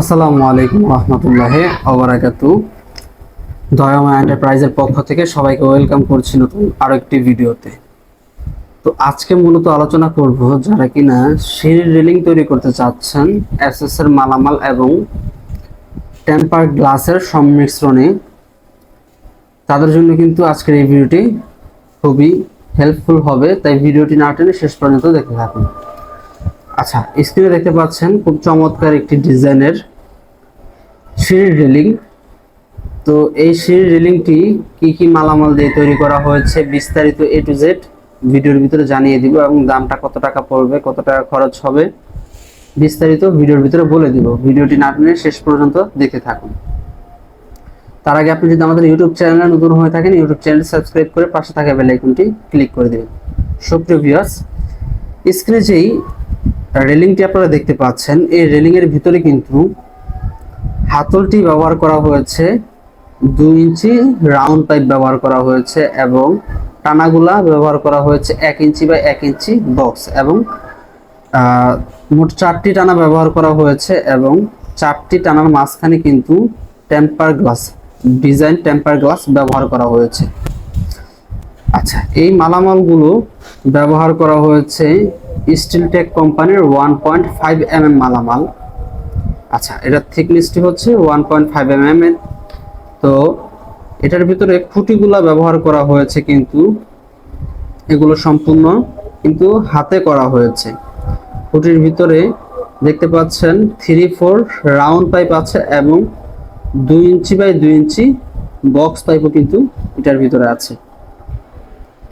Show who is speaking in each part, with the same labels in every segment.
Speaker 1: আসসালামু আলাইকুম রহমতুল্লাহ অবরাকাতু দয়ামা এন্টারপ্রাইজের পক্ষ থেকে সবাইকে ওয়েলকাম করছি নতুন আরও একটি ভিডিওতে। তো আজকে মূলত আলোচনা করব যারা কিনা সিঁড়ির রেলিং তৈরি করতে চাচ্ছেন এর মালামাল এবং টেম্পার গ্লাসের সংমিশ্রণে তাদের জন্য কিন্তু আজকের এই ভিডিওটি খুবই হেল্পফুল হবে। তাই ভিডিওটি না টেনে শেষ পর্যন্ত দেখতে থাকুন। আচ্ছা স্ক্রিনে দেখতে পাচ্ছেন খুব চমৎকার একটি ডিজাইনের সিঁড়ির রেলিং। তো এই সিঁড়ির রেলিংটি কি কি মালামাল দিয়ে তৈরি করা হয়েছে বিস্তারিত এ টু জেড ভিডিওর ভিতরে জানিয়ে দিব এবং দামটা কত টাকা পড়বে, কত টাকা খরচ হবে বিস্তারিত ভিডিওর ভিতরে বলে দিব। ভিডিওটি না টেনে শেষ পর্যন্ত দেখতে থাকুন। তার আগে আপনি যদি আমাদের ইউটিউব চ্যানেলে নতুন হয়ে থাকেন ইউটিউব চ্যানেল সাবস্ক্রাইব করে পাশে থাকা বেল আইকনটি ক্লিক করে দেবেন। সুপ্রিয় ভিউয়ার্স স্ক্রিনে যেই রেলিংটি আপনারা দেখতে পাচ্ছেন। এই রেলিং এর ভিতরে কিন্তু হাতলটি ব্যবহার করা হয়েছে, দুই ইঞ্চি রাউন্ড পাইপ ব্যবহার করা হয়েছে এবং টানাগুলা ব্যবহার করা হয়েছে এক ইঞ্চি বা এক ইঞ্চি বক্স এবং মোট চারটি টানা ব্যবহার করা হয়েছে এবং চারটি টানার মাঝখানে কিন্তু temper glass, design temper glass ব্যবহার করা হয়েছে। আচ্ছা এই মালামালগুলো ব্যবহার করা হয়েছে স্টিল টেক কোম্পানির one point five M M মালামাল। আচ্ছা এটার থিকনেসটি হচ্ছে one point five M M এর তো এটার ভিতরে খুঁটিগুলা ব্যবহার করা হয়েছে কিন্তু এগুলো সম্পূর্ণ কিন্তু হাতে করা হয়েছে। খুঁটির ভিতরে দেখতে পাচ্ছেন থ্রি ফোর রাউন্ড পাইপ আছে এবং দুই ইঞ্চি বাই দুই ইঞ্চি বক্স পাইপও কিন্তু এটার ভিতরে আছে।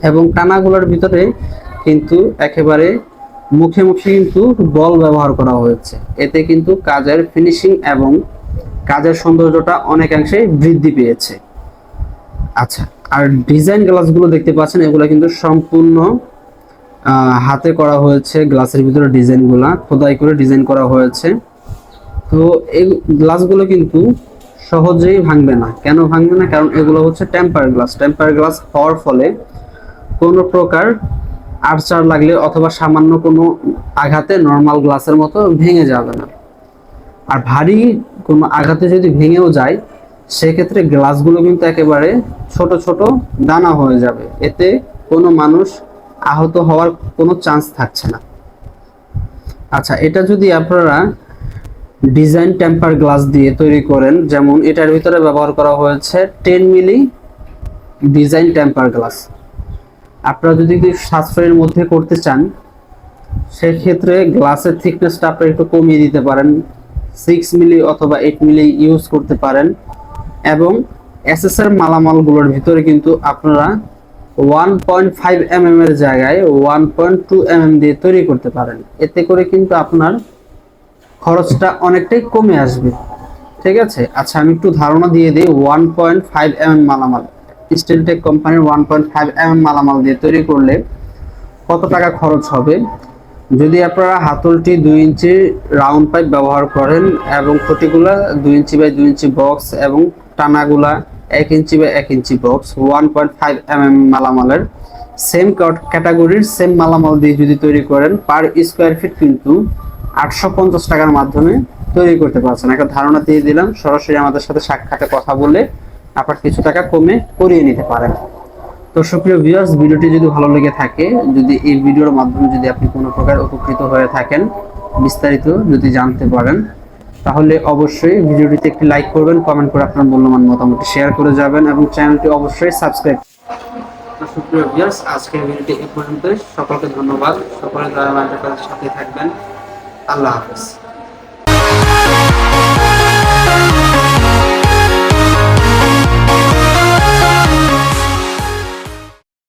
Speaker 1: এবং টানাগুলোর ভিতরে কিন্তু একেবারে মুখে মুখে কিন্তু বল ব্যবহার করা হয়েছে। এতে কিন্তু কাজের ফিনিশিং এবং কাজের সৌন্দর্যটা অনেকাংশে বৃদ্ধি পেয়েছে। আচ্ছা আর ডিজাইন গ্লাসগুলো দেখতে পাচ্ছেন, এগুলো কিন্তু সম্পূর্ণ হাতে করা হয়েছে গ্লাসের ভিতরে ডিজাইনগুলা, খোদাই করে ডিজাইন করা হয়েছে। তো এই গ্লাসগুলো কিন্তু সহজেই ভাঙবে না। কেন ভাঙবে না? কারণ এগুলো হচ্ছে টেম্পার গ্লাস টেম্পার গ্লাস হওয়ার ফলে কোনো প্রকার আর্চার লাগলে অথবা সামান্য কোনো আঘাতে নর্মাল গ্লাসের মতো ভেঙে যাবে না। আর ভারী কোনো আঘাতে যদি ভেঙেও যায়, সেক্ষেত্রে গ্লাসগুলো কিন্তু একেবারে ছোট ছোট দানা হয়ে যাবে। এতে কোনো মানুষ আহত হওয়ার কোনো চান্স থাকছে না। আচ্ছা এটা যদি আপনারা ডিজাইন টেম্পার গ্লাস দিয়ে তৈরি করেন, যেমন এটার ভিতরে ব্যবহার করা হয়েছে ten milli design temper glass আপনারা যদি সাশ্রয়ের মধ্যে করতে চান, সেক্ষেত্রে গ্লাসের থিকনেসটা আপনারা একটু কমিয়ে দিতে পারেন। সিক্স মিলি অথবা এইট মিলি ইউজ করতে পারেন। এবং এসএসআর মালামালগুলোর ভিতরে কিন্তু আপনারা one point five M M এর জায়গায় one point two M M দিয়ে তৈরি করতে পারেন। এতে করে কিন্তু আপনার খরচটা অনেকটাই কমে আসবে। ঠিক আছে? আচ্ছা আমি একটু ধারণা দিয়ে দিই one point five M M মালামাল। স্টিলটেক কোম্পানির ওয়ান পয়েন্ট ফাইভ এম মালামাল দিয়ে তৈরি করলে কত টাকা খরচ হবে? যদি আপনারা হাতলটি দুই ইঞ্চি রাউন্ড পাইপ ব্যবহার করেন এবং খুঁটিগুলা দুই ইঞ্চি বাই দুই ইঞ্চি বক্স এবং টানাগুলা এক ইঞ্চি বাই এক ইঞ্চি box one point five M M মালামালের same ক্যাটাগরির সেম মালামাল দিয়ে যদি তৈরি করেন পার স্কোয়ার ফিট কিন্তু আটশো পঞ্চাশ টাকার মাধ্যমে তৈরি করতে পারছেন। একটা ধারণা দিয়ে দিলাম, সরাসরি আমাদের সাথে সাক্ষাতে কথা বলে আপনার কিছু টাকা কমে করিয়ে নিতে পারেন। তো সুপ্রিয় ভিউয়ার্স ভিডিওটি যদি ভালো লেগে থাকে, যদি এই ভিডিওর মাধ্যমে যদি আপনি কোনো প্রকার উপকৃত হয়ে থাকেন, বিস্তারিত যদি জানতে পারেন, তাহলে অবশ্যই ভিডিওটিতে একটি লাইক করবেন কমেন্ট করে আপনার মূল্যবান মতামত শেয়ার করে যাবেন এবং চ্যানেলটি অবশ্যই সাবস্ক্রাইব তো সুপ্রিয় ভিউয়ার্স আজকের ভিডিওটি এ পর্যন্তই। সকলকে ধন্যবাদ। সকলে দয়া সাথে থাকবেন। আল্লাহ হাফেজ।